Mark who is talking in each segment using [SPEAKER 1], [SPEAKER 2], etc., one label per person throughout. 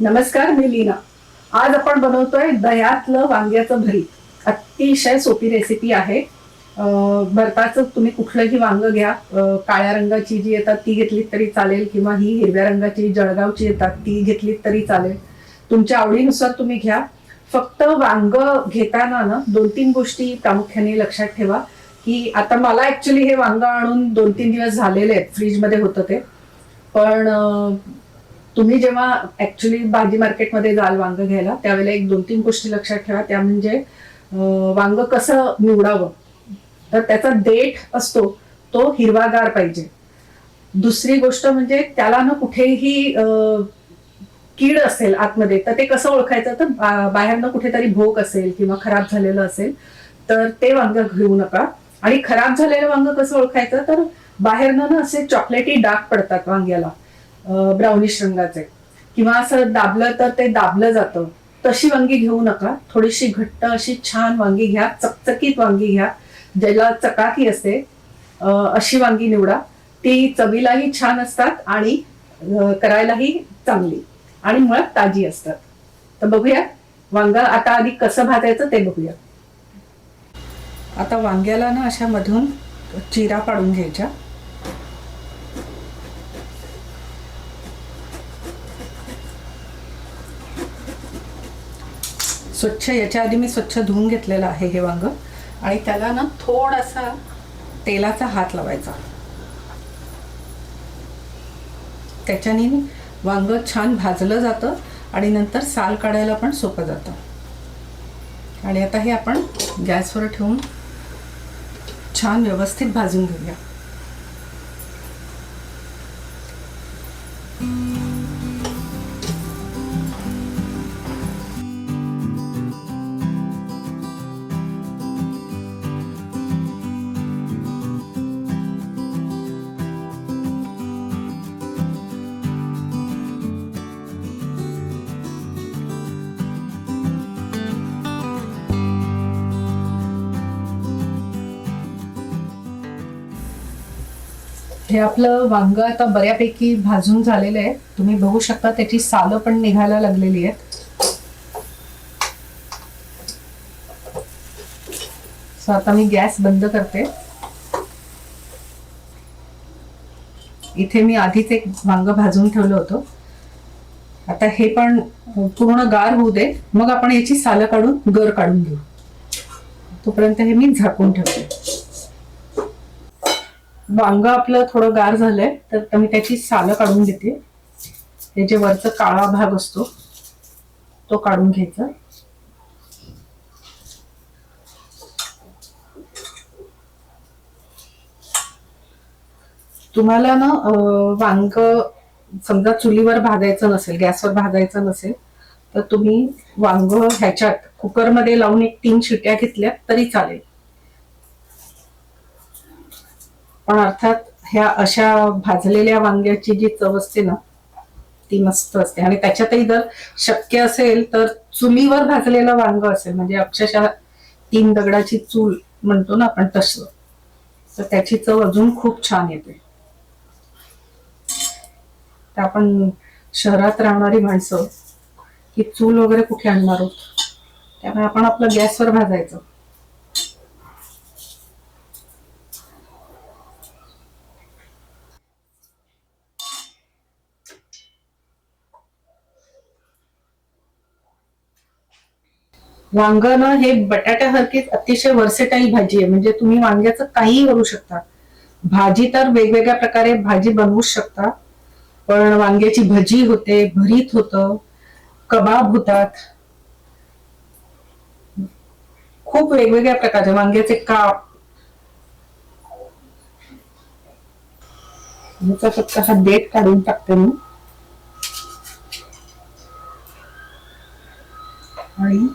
[SPEAKER 1] नमस्कार मी लीना. आज आपण बनवतोय दह्यातलं वांग्याचं भरीत अतिशय सोपी रेसिपी आहे. भरताचं तुम्ही कुठलंही वांग घ्या. काळ्या रंगाची जी येतात ती घेतली तरी चालेल. किंवा ही हिरव्या रंगाची जळगावची येतात ती घेतली तरी चालेल. तुमच्या आवडीनुसार तुम्ही घ्या. फक्त वांग घेताना ना दोन तीन गोष्टी प्रामुख्याने लक्षात ठेवा. की आता मला ऍक्च्युली हे वांग आणून दोन तीन दिवस झालेले आहेत. फ्रीजमध्ये होतं ते. पण तुम्ही जेव्हा ऍक्च्युली भाजी मार्केटमध्ये जाल वांग घ्यायला त्यावेळेला एक दोन तीन गोष्टी लक्षात ठेवा. त्या म्हणजे वांग कसं निवडावं? तर त्याचा देठ असतो तो हिरवागार पाहिजे. दुसरी गोष्ट म्हणजे त्याला ना कुठेही कीड असेल आतमध्ये तर ते कसं ओळखायचं? तर बाहेरनं कुठेतरी भोक असेल किंवा खराब झालेलं असेल तर ते वांग घेऊ नका. आणि खराब झालेलं वांग कसं ओळखायचं? तर बाहेरनं ना असे चॉकलेटी डाग पडतात वांग्याला. ब्राउनिश रंगाचे. किंवा असं दाबलं तर ते दाबलं जातं. तशी वांगी घेऊ नका. थोडीशी घट्ट अशी छान वांगी घ्या. चकचकीत वांगी घ्या. ज्याला चकाकी असते अशी वांगी निवडा. ती चवीलाही छान असतात आणि करायलाही चांगली आणि मुळात ताजी असतात. तर बघूया वांग आता आधी कसं भाजायचं ते बघूया. आता वांग्याला ना अशा मधून चिरा पाडून घ्यायच्या. स्वच्छ याच्या आधी मी स्वच्छ धुवून घेतलेलं आहे हे वांग. आणि त्याला ना थोडासा तेलाचा हात लावायचा. त्याच्याने वांग छान भाजलं जातं आणि नंतर साल काढायला पण सोपं जातं. आणि आता हे आपण गॅसवर ठेवून छान व्यवस्थित भाजून घेऊया. हे आपलं वांग आता बऱ्यापैकी भाजून झालेलं आहे. तुम्ही बघू शकता त्याची सालं पण निघायला लागलेली आहेत. सो आता मी गॅस बंद करते. इथे मी आधीच एक वांग भाजून ठेवलं होतं. आता हे पण पूर्ण गार होऊ दे. मग आपण याची सालं काढून गर काढून घेऊ. तोपर्यंत हे मी झाकून ठेवते. वांग आपलं थोडं गार झालंय तर मी त्याची सालं काढून घेते. हे जे वरचा काळा भाग असतो तो काढून घ्यायचा. तुम्हाला ना वांग समजा चुलीवर भाजायचं नसेल गॅसवर भाजायचं नसेल तर तुम्ही वांग ह्याच्यात कुकरमध्ये लावून एक तीन शिट्या घेतल्या तरी चालेल. पण अर्थात ह्या अशा भाजलेल्या वांग्याची जी चव असते ना ती मस्त असते. आणि त्याच्यातही जर शक्य असेल तर चुलीवर भाजलेलं वांग असेल म्हणजे अक्षरशः तीन दगडाची चूल म्हणतो ना आपण तसं तर त्याची चव अजून खूप छान येते. तर आपण शहरात राहणारी माणसं ही चूल वगैरे कुठे आणणार आहोत? त्यामुळे आपण आपलं गॅसवर भाजायचं. वांगण हे बटाट्यासारखीच अतिशय वर्सेटाईल भाजी आहे. म्हणजे तुम्ही वांग्याचं काहीही करू शकता. भाजी तर वेगवेगळ्या प्रकारे भाजी बनवू शकता. पण वांग्याची भजी होते भरीत होतं कबाब होतात. खूप वेगवेगळ्या प्रकारचे वांग्याचे काप. याचा फक्त हा देठ काढून टाकते मी. आणि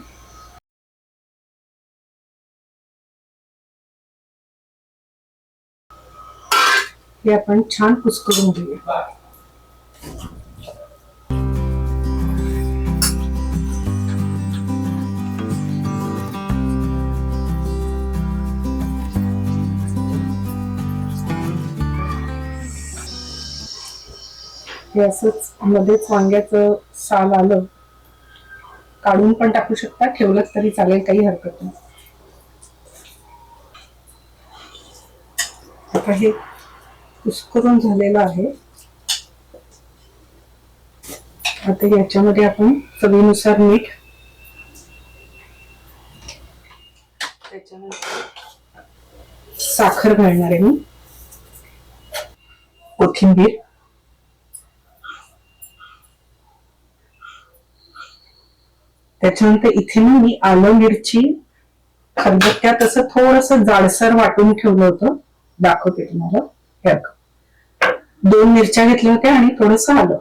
[SPEAKER 1] हे आपण छान कुस्करून घेऊया. हे असंच मध्येच वांग्याचं साल आलं. काढून पण टाकू शकता ठेवलं तरी चालेल काही हरकत नाही. आता हे कुस्करून झालेलं आहे. आता याच्यामध्ये आपण चवीनुसार मीठ त्याच्यानंतर साखर घालणार आहे मी. कोथिंबीर. त्याच्यानंतर इथे ना मी आलं मिरची खलबत्त्यात असं थोडस जाडसर वाटून ठेवलं होतं. दाखवते तुम्हाला. हे दोन मिरच्या घेतल्या होत्या आणि थोडस आलं.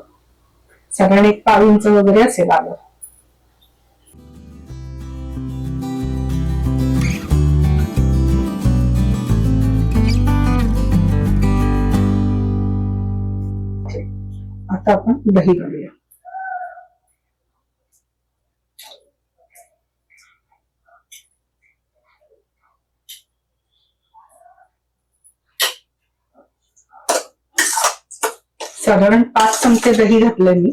[SPEAKER 1] साधारण एक पाव इंच वगैरे असेल आलं. आता आपण दही घालूया. साधारण पाच चमचे दही घातले मी.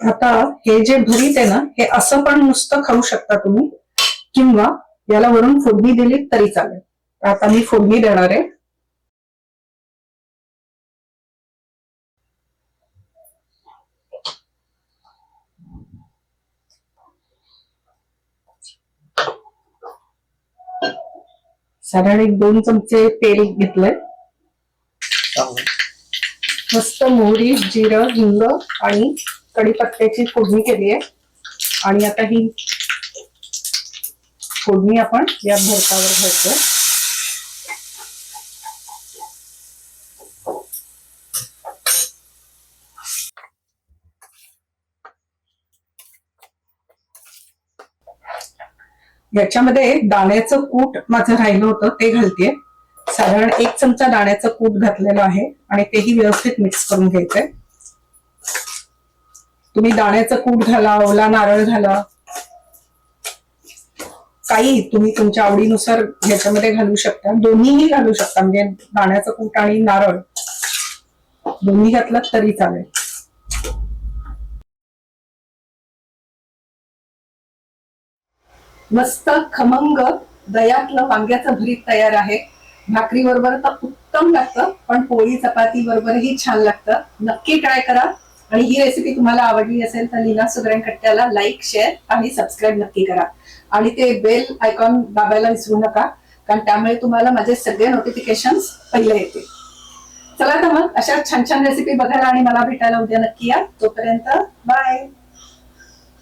[SPEAKER 1] आता हे जे भरीत आहे ना हे असं पण नुसतं खाऊ शकता तुम्ही किंवा याला वरून फोडणी दिली तरी चालेल. आता मी फोडणी देणार आहे. साधारण एक दोन चमचे तेल घेतलंय. मस्त मोहरी जिरं हिंग आणि कढीपत्त्याची फोडणी केली आहे आणि आता ही फोडणी आपण या भरतावर घ्यायचं याच्यामध्ये दाण्याचं कूट माझं राहिलं होतं ते घालते साधारण एक चमचा दाण्याचं कूट घातलेलं आहे आणि तेही व्यवस्थित मिक्स करून घ्यायचंय. तुम्ही दाण्याचं कूट घाला ओला नारळ घाला. काही तुम्ही तुमच्या आवडीनुसार ह्याच्यामध्ये घालू शकता. दोन्हीही घालू शकता म्हणजे दाण्याचं कूट आणि नारळ. दोन्ही घातलं तरी चालेल. मस्त खमंग दयातलं वांग्याचं भरीत तयार आहे. भाकरी बरोबर तर उत्तम लागतं पण पोळी चपाती बरोबरही छान लागतं. नक्की ट्राय करा. आणि ही रेसिपी तुम्हाला आवडली असेल तर लीना सुग्रण कट्ट्याला लाईक शेअर आणि सबस्क्राईब नक्की करा. आणि ते बेल आयकॉन दाबायला विसरू नका कारण त्यामुळे तुम्हाला माझे सगळे नोटिफिकेशन पहिले येते चला तर मग अशा छान छान रेसिपी बघायला आणि मला भेटायला उद्या नक्की या. तोपर्यंत बाय